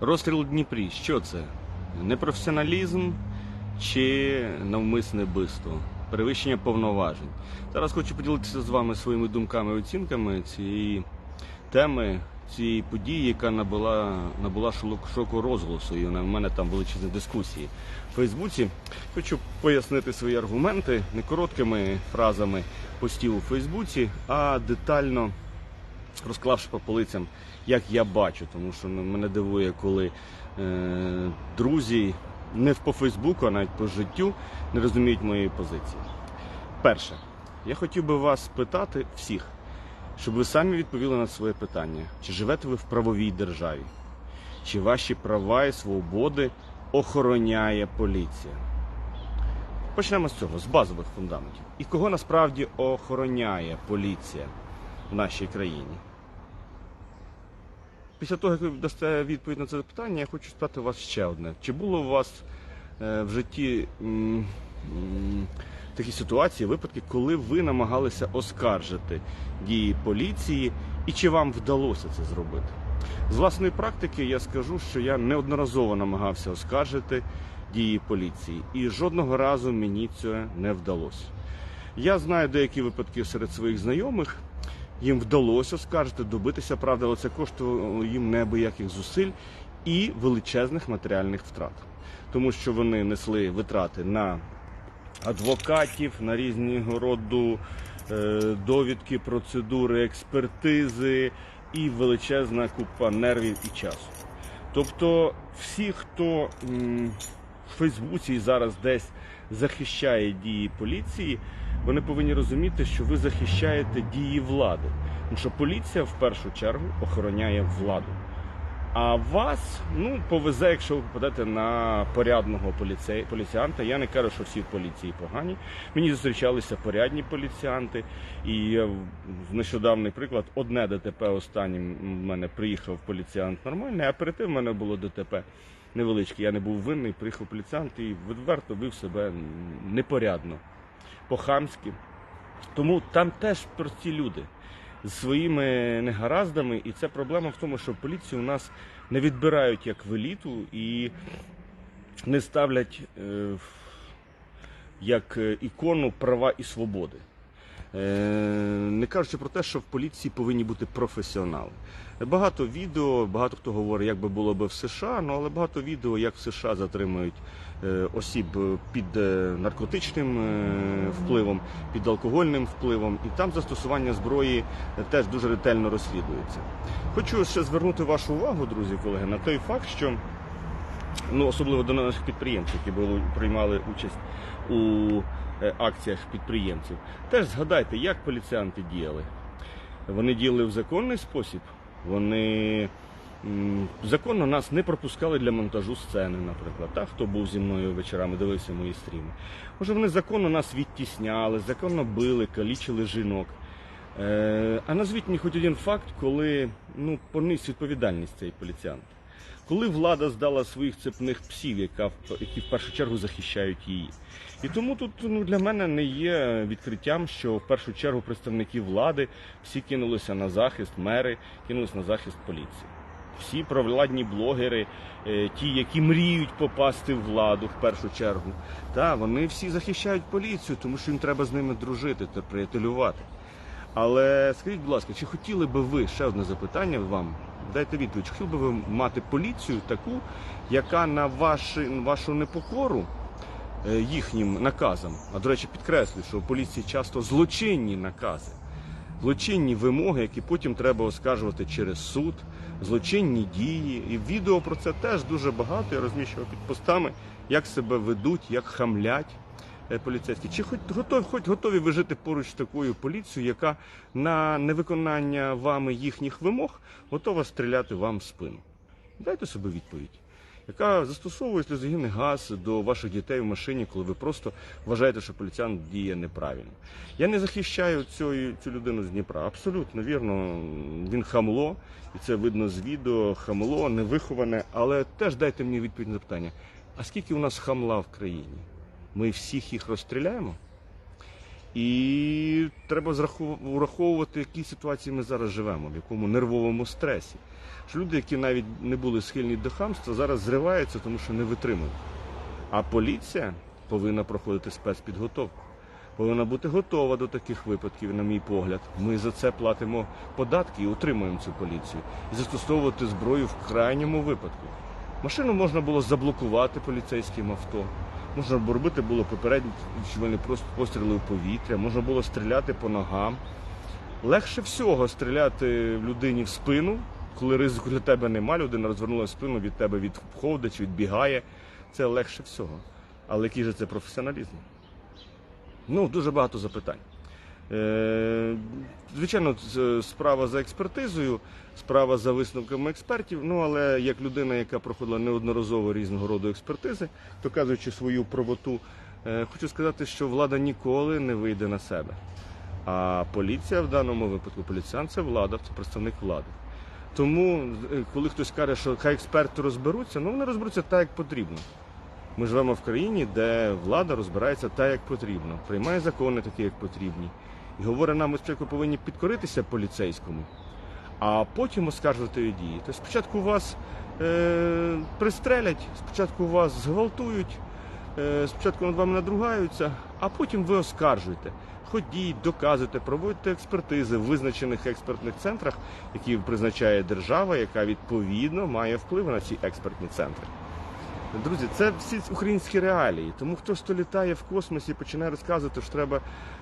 Розстріл Дніпрі. Що це? Непрофесіоналізм чи навмисне вбивство? Перевищення повноважень. Зараз хочу поділитися з вами своїми думками і оцінками цієї теми, цієї події, яка набула, набула шоку розголосу. І на мене там величезні дискусії в Фейсбуці. Хочу пояснити свої аргументи не короткими фразами постів у Фейсбуці, а детально розклавши по полицям, як я бачу, тому що мене дивує, коли е, друзі не по Фейсбуку, а навіть по життю не розуміють моєї позиції. Перше, я хотів би вас спитати всіх, щоб ви самі відповіли на своє питання: чи живете ви в правовій державі? Чи ваші права і свободи охороняє поліція? Почнемо з цього, з базових фундаментів. І кого насправді охороняє поліція в нашій країні? Після того, як ви дасте відповідь на це питання, я хочу спитати вас ще одне. Чи було у вас е, в житті такі ситуації, випадки, коли ви намагалися оскаржити дії поліції, і чи вам вдалося це зробити? З власної практики я скажу, що я неодноразово намагався оскаржити дії поліції, і жодного разу мені це не вдалося. Я знаю деякі випадки серед своїх знайомих. Їм вдалося оскаржити, добитися правди, але це коштувало їм неабияких зусиль і величезних матеріальних втрат, тому що вони несли витрати на адвокатів, на різного роду е, довідки, процедури, експертизи і величезна купа нервів і часу. Тобто, всі, хто в Фейсбуці зараз десь захищає дії поліції, вони повинні розуміти, що ви захищаєте дії влади. Тому що поліція в першу чергу охороняє владу. А вас ну повезе, якщо ви попадете на порядного поліцей, поліціанта. Я не кажу, що всі в поліції погані. Мені зустрічалися порядні поліціанти, і в- в нещодавний приклад одне ДТП останнім в мене приїхав поліціант нормальний, а перед тим в мене було ДТП невеличке. Я не був винний, приїхав поліціант і відверто вив себе непорядно, по-хамськи. Тому там теж прості люди з своїми негараздами, і це проблема в тому, що поліцію у нас не відбирають як в еліту і не ставлять е, як е, ікону права і свободи. Е, Не кажучи про те, що в поліції повинні бути професіонали. Багато відео, багато хто говорить, як би було би в США, ну але багато відео, як в США затримують е, осіб під е, наркотичним е, впливом, під алкогольним впливом, і там застосування зброї теж дуже ретельно розслідується. Хочу ще звернути вашу увагу, друзі, колеги, на той факт, що ну, особливо до наших підприємців, які були, приймали участь у акціях підприємців. Теж згадайте, як поліціянти діяли. Вони діяли в законний спосіб. Вони законно нас не пропускали для монтажу сцени, наприклад. Так, хто був зі мною вечорами, дивився мої стріми. Може, вони законно нас відтісняли, законно били, калічили жінок. Е, а назвіть мені хоч один факт, коли ну, поніс відповідальність цей поліціянт. Коли влада здала своїх цепних псів, яка, які в першу чергу захищають її. І тому тут ну, для мене не є відкриттям, що в першу чергу представники влади всі кинулися на захист, мери кинулися на захист поліції. Всі провладні блогери, е, ті, які мріють попасти в владу в першу чергу, та, вони всі захищають поліцію, тому що їм треба з ними дружити та приятелювати. Але скажіть, будь ласка, чи хотіли би ви ще одне запитання вам? Дайте відповідь, чи хотіли би ви мати поліцію таку, яка на ваші, вашу непокору е, їхнім наказам, а до речі, підкреслюю, що у поліції часто злочинні накази, злочинні вимоги, які потім треба оскаржувати через суд, злочинні дії. І відео про це теж дуже багато. Я розміщував під постами, як себе ведуть, як хамлять поліцейські. Чи хоч готові, хоч готові ви жити поруч з такою поліцією, яка на невиконання вами їхніх вимог готова стріляти вам в спину? Дайте собі відповідь. Яка застосовує сльозогінний газ до ваших дітей в машині, коли ви просто вважаєте, що поліціянт діє неправильно. Я не захищаю цю, цю людину з Дніпра. Абсолютно вірно, він хамло, і це видно з відео, хамло, невиховане, але теж дайте мені відповідь на запитання. А скільки у нас хамла в країні? Ми всіх їх розстріляємо? І треба враховувати, в якій ситуації ми зараз живемо, в якому нервовому стресі. що люди, які навіть не були схильні до хамства, зараз зриваються, тому що не витримують. А поліція повинна проходити спецпідготовку. Повинна бути готова до таких випадків, на мій погляд. Ми за це платимо податки і утримуємо цю поліцію. І застосовувати зброю в крайньому випадку. Машину можна було заблокувати поліцейським авто. Можна робити було попередні просто постріли в повітря, можна було стріляти по ногам. Легше всього стріляти людині в спину, коли ризику для тебе нема, людина розвернула спину, від тебе відходить, відбігає. Це легше всього. Але який же це професіоналізм? Ну, дуже багато запитань. Е, звичайно, справа за експертизою, справа за висновками експертів. Ну, але як людина, яка проходила неодноразово різного роду експертизи, доказуючи свою правоту, е, хочу сказати, що влада ніколи не вийде на себе. А поліція в даному випадку, поліціян це влада, це представник влади. Тому, е, коли хтось каже, що хай експерти розберуться, ну вони розберуться так, як потрібно. Ми живемо в країні, де влада розбирається так, як потрібно, приймає закони такі, як потрібні. І говорить, нам ми повинні підкоритися поліцейському, а потім оскаржувати її дії. Тобто спочатку вас е, пристрелять, спочатку вас зґвалтують, е, спочатку над вами надругаються, а потім ви оскаржуєте. Ходіть, доказуйте, проводьте експертизи в визначених експертних центрах, які призначає держава, яка відповідно має вплив на ці експертні центри. Друзі, це всі українські реалії. Тому хто літає в космосі, починає розказувати, що треба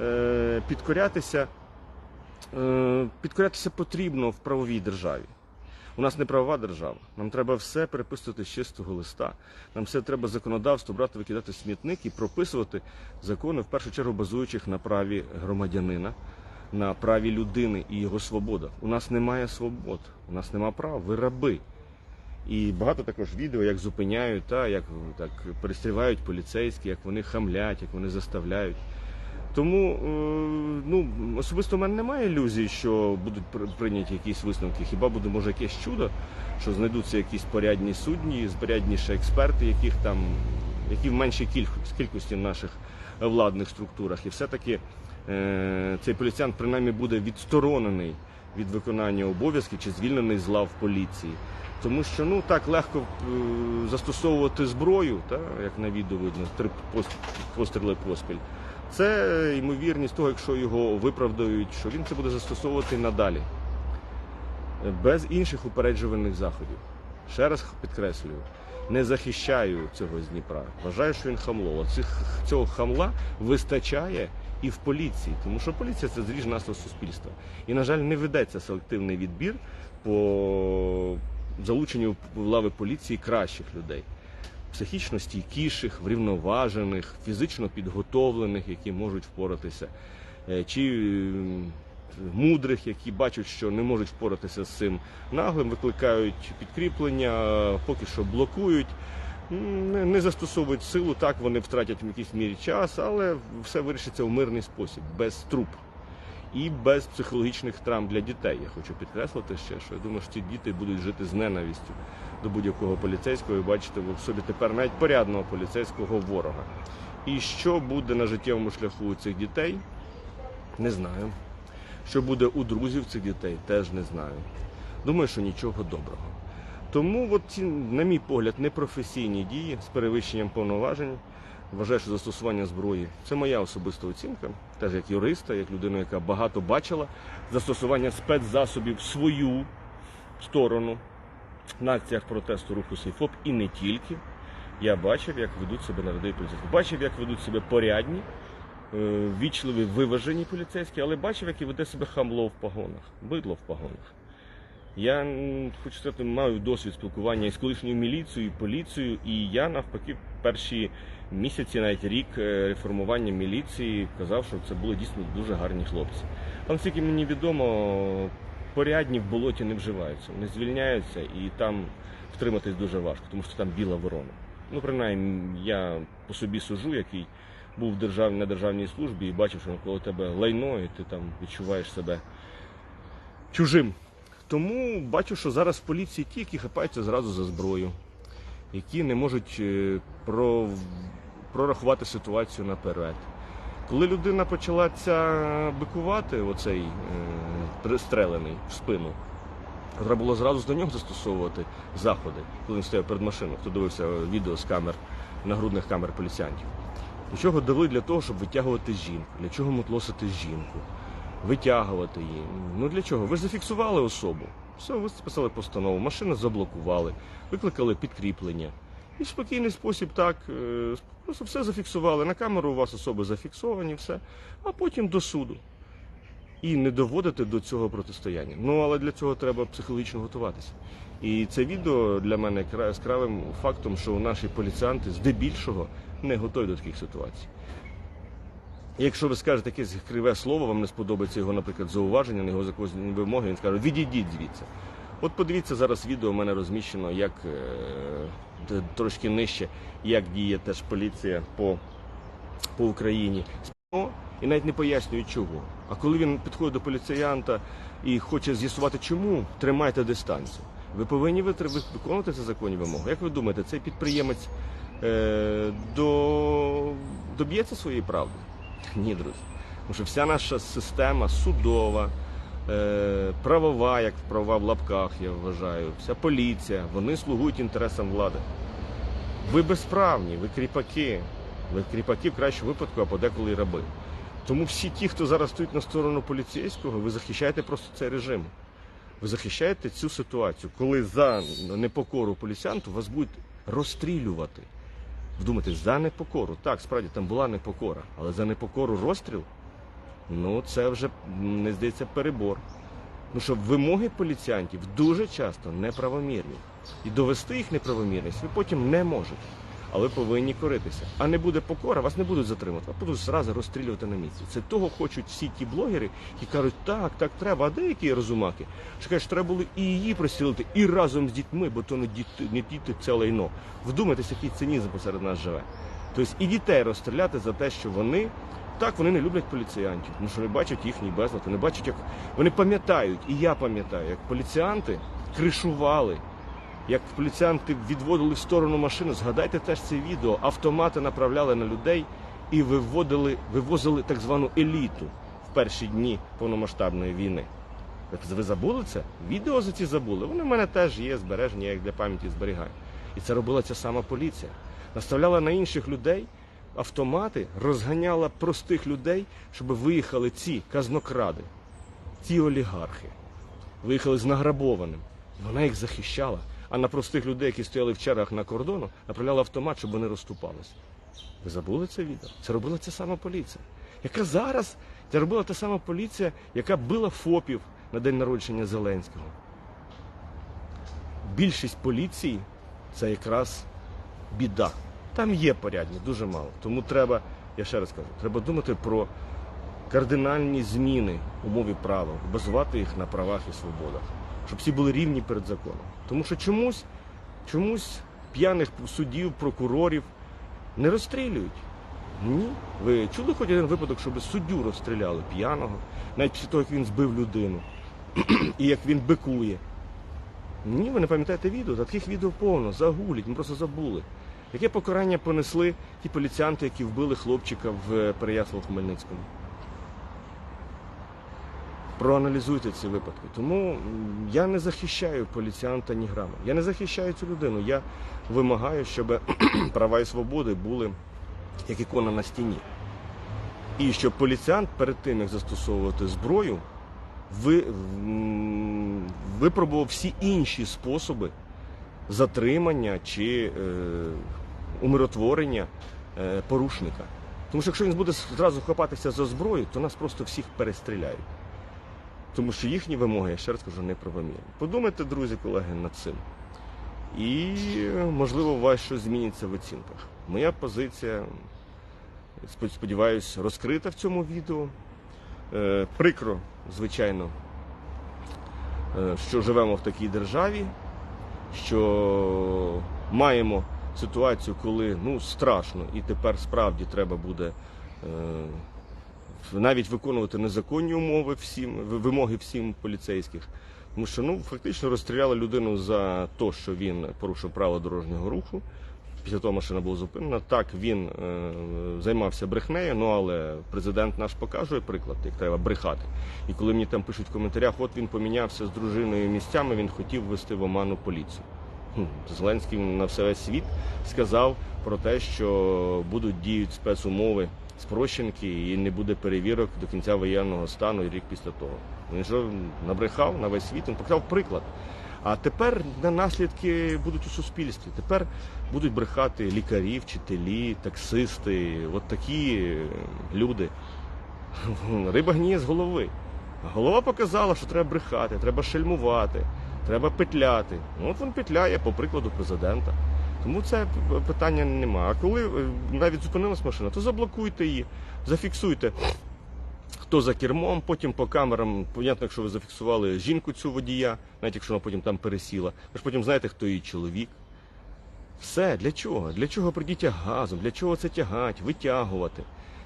е, підкорятися. Е, підкорятися потрібно в правовій державі. У нас не правова держава. Нам треба все переписувати з чистого листа. Нам все треба законодавство брати, викидати смітник і прописувати закони, в першу чергу базуючих на праві громадянина, на праві людини і його свободах. У нас немає свобод, у нас немає прав, ви раби. І багато також відео, як зупиняють, та, як так, перестрівають поліцейські, як вони хамлять, як вони заставляють. Тому е, ну, особисто в мене немає ілюзій, що будуть при- прийняті якісь висновки. Хіба буде може якесь чудо, що знайдуться якісь порядні судді, порядніші експерти, яких там, які в меншій кількості, в наших владних структурах. І все-таки е, цей поліціян принаймні буде відсторонений від виконання обов'язків чи звільнений з лав поліції. Тому що ну так легко е, застосовувати зброю, та, як на відео видно, три пос- постріли поспіль. Це ймовірність того, якщо його виправдають, що він це буде застосовувати надалі. Е, Без інших упереджувальних заходів. Ще раз підкреслюю, не захищаю цього з Дніпра. Вважаю, що він хамло. Цих, цього хамла вистачає і в поліції, тому що поліція це зріж нашого суспільства. І, на жаль, не ведеться селективний відбір по залученню в лави поліції кращих людей. Психічно стійкіших, врівноважених, фізично підготовлених, які можуть впоратися, е, чи мудрих, які бачать, що не можуть впоратися з цим наглим, викликають підкріплення, поки що блокують, не- застосовують силу. Так вони втратять в якійсь мірі час, але все вирішиться в мирний спосіб, без труп і без психологічних травм для дітей. Я хочу підкреслити ще, що я думаю, що ці діти будуть жити з ненавистю до будь-якого поліцейського і бачити в собі тепер навіть порядного поліцейського ворога. І що буде на життєвому шляху у цих дітей, не знаю. Що буде у друзів цих дітей, теж не знаю. Думаю, що нічого доброго. Тому, от ці, на мій погляд, непрофесійні дії з перевищенням повноважень. Вважаю, що застосування зброї це моя особиста оцінка, теж як юриста, як людина, яка багато бачила застосування спецзасобів в свою сторону на акціях протесту руху Сейфоп і не тільки. Я бачив, як ведуть себе народи поліцейські. Бачив, як ведуть себе порядні, е, вічливі, виважені поліцейські, але бачив, як і веде себе хамло в погонах, бидло в погонах. Я хочу сказати, маю досвід спілкування із колишньою міліцією, поліцією, і я навпаки перші місяці, навіть рік е, реформування міліції казав, що це були дійсно дуже гарні хлопці. Але наскільки мені відомо, порядні в болоті не вживаються, вони звільняються і там втриматись дуже важко, тому що там біла ворона. Ну, принаймні, я по собі сужу, який був держав... на державній службі і бачив, що навколо тебе лайно, і ти там відчуваєш себе чужим. Тому бачу, що зараз в поліції ті, які хапаються зразу за зброю, які не можуть е, про... прорахувати ситуацію наперед. Коли людина почала ця бикувати, оцей е, пристрелений в спину, Треба було зразу до нього застосовувати заходи, коли він стояв перед машиною. Хто дивився відео з камер, нагрудних камер поліціянтів. До чого довели для того, щоб витягувати жінку? Для чого мутлосити жінку? Витягувати її. Ну для чого? Ви зафіксували особу. Все, ви списали постанову, машину заблокували, викликали підкріплення. І в спокійний спосіб так, е, просто все зафіксували. На камеру у вас особи зафіксовані, все, а потім до суду. І не доводити до цього протистояння. Ну але для цього треба психологічно готуватися. І це відео для мене кра- яскравим фактом, що наші поліціянти здебільшого не готові до таких ситуацій. Якщо ви скажете якесь криве слово, вам не сподобається його, наприклад, зауваження, на його якоїсь вимоги, він скаже, відійдіть звідси. От подивіться зараз відео, у мене розміщено, як е, трошки нижче, як діє теж поліція по, по Україні. І навіть не пояснює чого. А коли він підходить до поліціянта і хоче з'ясувати, чому, тримайте дистанцію. Ви повинні виконувати ці законні вимоги. Як ви думаєте, цей підприємець е, до, доб'ється своєї правди? Ні, друзі. Тому що вся наша система судова, е, правова, як права в лапках, я вважаю, вся поліція, вони слугують інтересам влади. Ви безправні, ви кріпаки. Ви кріпаки в кращому випадку, а подеколи раби. Тому всі ті, хто зараз стоїть на сторону поліцейського, ви захищаєте просто цей режим. Ви захищаєте цю ситуацію, коли за непокору поліціянту вас будуть розстрілювати. Вдумайтесь, за непокору. Так, справді там була непокора, але за непокору розстріл, ну це вже не здається перебор. Тому що вимоги поліціянтів дуже часто неправомірні. І довести їх неправомірність ви потім не можете. Але повинні коритися. А не буде покора, вас не будуть затримувати, а будуть зразу розстрілювати на місці. Це того хочуть всі ті блогери, які кажуть, так, так треба, а деякі розумаки, що кажуть, треба було і її пристрілити, і разом з дітьми, бо то не діти, не діти це лайно. Вдумайтесь, який цинізм посеред нас живе. Тобто і дітей розстріляти за те, що вони так вони не люблять поліціянтів, тому що не бачать їхній безлад, не бачать, як вони пам'ятають, і я пам'ятаю, як поліціянти кришували, як поліціянти відводили в сторону машину. Згадайте теж це відео. Автомати направляли на людей і виводили, вивозили так звану еліту в перші дні повномасштабної війни. Ви- забули це? Відео за ці забули. Вони в мене теж є збережені, я їх для пам'яті зберігаю. І це робила ця сама поліція. Наставляла на інших людей автомати, розганяла простих людей, щоб виїхали ці казнокради, ці олігархи. Виїхали з награбованим. Вона їх захищала. А на простих людей, які стояли в чергах на кордону, направляла автомат, щоб вони розступалися. Ви забули це відео? Це робила ця сама поліція. Яка зараз це робила та сама поліція, яка била ФОПів на день народження Зеленського. Більшість поліції це якраз біда. Там є порядні, дуже мало. Тому треба, я ще раз кажу, треба думати про кардинальні зміни умов і правил, базувати їх на правах і свободах, щоб всі були рівні перед законом. Тому що чомусь, чомусь п'яних суддів, прокурорів не розстрілюють. Ні. Ви чули хоч один випадок, щоб суддю розстріляли п'яного, навіть після того, як він збив людину, і як він бикує. Ні, ви не пам'ятаєте відео? Таких відео повно, загулять, ми просто забули. Яке покарання понесли ті поліціянти, які вбили хлопчика в Переяслав Хмельницькому? Проаналізуйте ці випадки. Тому я не захищаю поліціянта ні грама. Я не захищаю цю людину. Я вимагаю, щоб права і свободи були як ікона на стіні. І щоб поліціянт перед тим, як застосовувати зброю, ви, випробував всі інші способи затримання чи е, умиротворення е, порушника. Тому що якщо він буде зразу хапатися за зброю, то нас просто всіх перестріляють. Тому що їхні вимоги, я ще раз кажу, неправомірні. Подумайте, друзі, колеги, над цим. І, можливо, у вас щось зміниться в оцінках. Моя позиція, спод- сподіваюсь, розкрита в цьому відео. Е, Прикро, звичайно, е, що живемо в такій державі, що маємо ситуацію, коли ну, страшно, і тепер справді треба буде е, навіть виконувати незаконні умови всім, вимоги всім поліцейських. Тому що ну, фактично розстріляли людину за те, що він порушив правила дорожнього руху. Після того машина була зупинена. Так, він е, займався брехнею, ну але президент наш показує приклад, як треба брехати. І коли мені там пишуть в коментарях, от він помінявся з дружиною місцями, він хотів ввести в оману поліцію. Зеленський на все світ сказав про те, що будуть діють спецумови, спрощенки і не буде перевірок до кінця воєнного стану і рік після того. Він що набрехав на весь світ, він показав приклад. А тепер на наслідки будуть у суспільстві. Тепер будуть брехати лікарі, вчителі, таксисти, от такі е, люди. Риба гніє з голови. Голова показала, що треба брехати, треба шельмувати, треба петляти. Ну, от він петляє по прикладу президента. Тому це питання немає. А коли е, навіть зупинилась машина, то заблокуйте її, зафіксуйте. Хто за кермом, потім по камерам, понятно, якщо ви зафіксували жінку цю водія, навіть якщо вона потім там пересіла, ви ж потім знаєте, хто її чоловік. Все, для чого? Для чого придіть газом? Для чого це тягати, витягувати?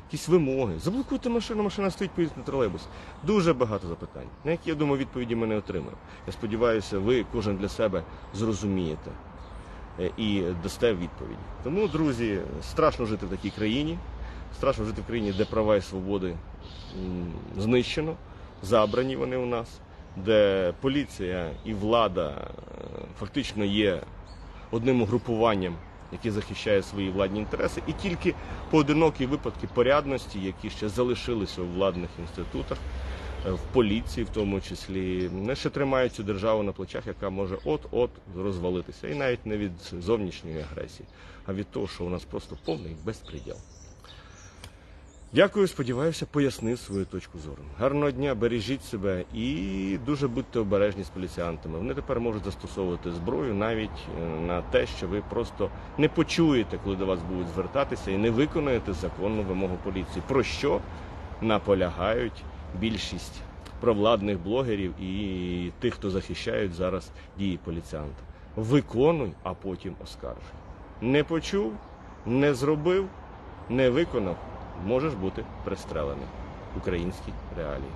Якісь вимоги. Заблокуйте машину, машина стоїть поїзд на тролейбус. Дуже багато запитань, на які, я думаю, відповіді ми не отримаємо. Я сподіваюся, ви кожен для себе зрозумієте і дасте відповіді. Тому, друзі, страшно жити в такій країні, страшно жити в країні, де права і свободи знищено, забрані вони у нас, де поліція і влада е, фактично є одним угрупуванням, яке захищає свої владні інтереси, і тільки поодинокі випадки порядності, які ще залишилися у владних інститутах, е, в поліції, в тому числі, не ще тримають цю державу на плечах, яка може от-от розвалитися. І навіть не від зовнішньої агресії, а від того, що у нас просто повний безпреділ. Дякую, сподіваюся, пояснив свою точку зору. Гарного дня, бережіть себе і дуже будьте обережні з поліціянтами. Вони тепер можуть застосовувати зброю навіть е, на те, що ви просто не почуєте, коли до вас будуть звертатися, і не виконаєте законну вимогу поліції. Про що наполягають більшість провладних блогерів і тих, хто захищають зараз дії поліціанта. Виконуй, а потім оскаржуй. Не почув, не зробив, не виконав, можеш бути пристрелений. Українські реалії.